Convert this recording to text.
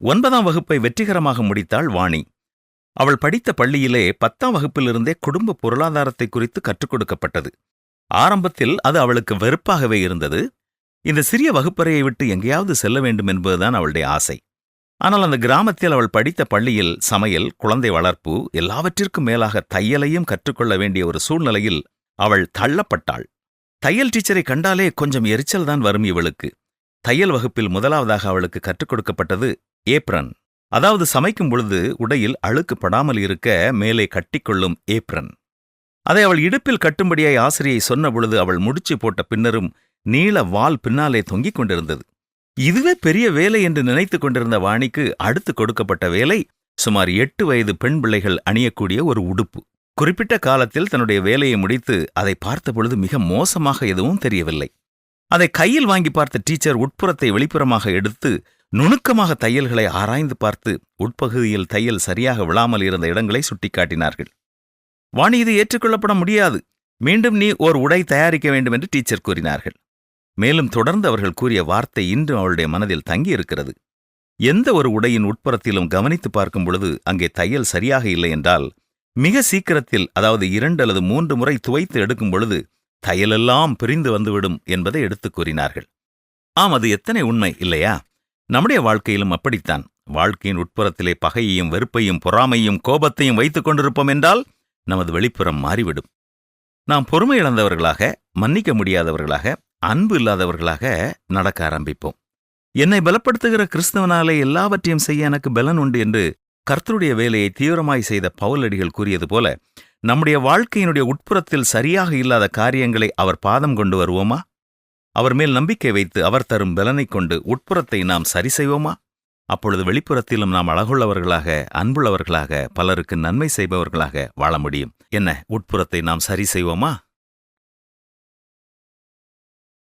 ஒன்பதாம் வகுப்பை வெற்றிகரமாக முடித்தாள் வாணி. அவள் படித்த பள்ளியிலே பத்தாம் வகுப்பிலிருந்தே குடும்ப பொருளாதாரத்தை குறித்து கற்றுக் கொடுக்கப்பட்டது. ஆரம்பத்தில் அது அவளுக்கு வெறுப்பாகவே இருந்தது. இந்த சிறிய வகுப்பறையை விட்டு எங்கேயாவது செல்ல வேண்டும் என்பதுதான் அவளுடைய ஆசை. ஆனால் அந்த கிராமத்தில் அவள் படித்த பள்ளியில் சமையல் குழந்தை வளர்ப்பு எல்லாவற்றிற்கும் மேலாக தையலையும் கற்றுக்கொள்ள வேண்டிய ஒரு சூழ்நிலையில் அவள் தள்ளப்பட்டாள். தையல் டீச்சரை கண்டாலே கொஞ்சம் எரிச்சல் தான் வரும் இவளுக்கு. தையல் வகுப்பில் முதலாவதாக அவளுக்கு கற்றுக் கொடுக்கப்பட்டது ஏப்ரன். அதாவது சமைக்கும் பொழுது உடையில் அழுக்கு படாமல் இருக்க மேலே கட்டிக்கொள்ளும் ஏப்ரன். அதை அவள் இடுப்பில் கட்டும்படியாய் ஆசிரியை சொன்ன பொழுது அவள் முடிச்சு போட்ட பின்னரும் நீள வால் பின்னாலே தொங்கிக் கொண்டிருந்தது. இதுவே பெரிய வேலை என்று நினைத்துக் கொண்டிருந்த வாணிக்கு அடுத்து கொடுக்கப்பட்ட வேலை சுமார் எட்டு வயது பெண் பிள்ளைகள் அணியக்கூடிய ஒரு உடுப்பு. குறிப்பிட்ட காலத்தில் தன்னுடைய வேலையை முடித்து அதை பார்த்தபொழுது மிக மோசமாக எதுவும் தெரியவில்லை. அதை கையில் வாங்கி பார்த்த டீச்சர் உட்புறத்தை வெளிப்புறமாக எடுத்து நுணுக்கமாக தையல்களை ஆராய்ந்து பார்த்து உட்பகுதியில் தையல் சரியாக விழாமல் இருந்த இடங்களை சுட்டிக்காட்டினார்கள். வாணி இது ஏற்றுக்கொள்ளப்பட முடியாது. மீண்டும் நீ ஓர் உடை தயாரிக்க வேண்டும் என்று டீச்சர் கூறினார்கள். மேலும் தொடர்ந்து அவர்கள் கூறிய வார்த்தை இன்றும் அவளுடைய மனதில் தங்கியிருக்கிறது. எந்த ஒரு உடையின் உட்புறத்திலும் கவனித்து பார்க்கும் பொழுது அங்கே தையல் சரியாக இல்லை என்றால் மிக சீக்கிரத்தில் அதாவது இரண்டு அல்லது மூன்று முறை துவைத்து எடுக்கும் பொழுது தையலெல்லாம் பிரிந்து வந்துவிடும் என்பதை எடுத்துக் கூறினார்கள். ஆம் அது எத்தனை உண்மை இல்லையா? நம்முடைய வாழ்க்கையிலும் அப்படித்தான். வாழ்க்கையின் உட்புறத்திலே பகையையும் வெறுப்பையும் பொறாமையும் கோபத்தையும் வைத்துக் கொண்டிருப்போம் என்றால் நமது வெளிப்புறம் மாறிவிடும். நாம் பொறுமை இழந்தவர்களாக மன்னிக்க முடியாதவர்களாக அன்பு இல்லாதவர்களாக நடக்க ஆரம்பிப்போம். என்னை பலப்படுத்துகிற கிறிஸ்தவனாலே எல்லாவற்றையும் செய்ய எனக்கு பலன் உண்டு என்று கர்த்தருடைய வேலையை தீவிரமாய் செய்த பவுலடிகள் கூறியது போல நம்முடைய வாழ்க்கையினுடைய உட்புறத்தில் சரியாக இல்லாத காரியங்களை அவர் பாதம் கொண்டு வருவோமா? அவர் மேல் நம்பிக்கை வைத்து அவர் தரும் பலனைக் கொண்டு உட்புறத்தை நாம் சரி செய்வோமா? அப்பொழுது வெளிப்புறத்திலும் நாம் அழகுள்ளவர்களாக அன்புள்ளவர்களாக பலருக்கு நன்மை செய்பவர்களாக வாழ முடியும். என்ன உட்புறத்தை நாம் சரி செய்வோமா?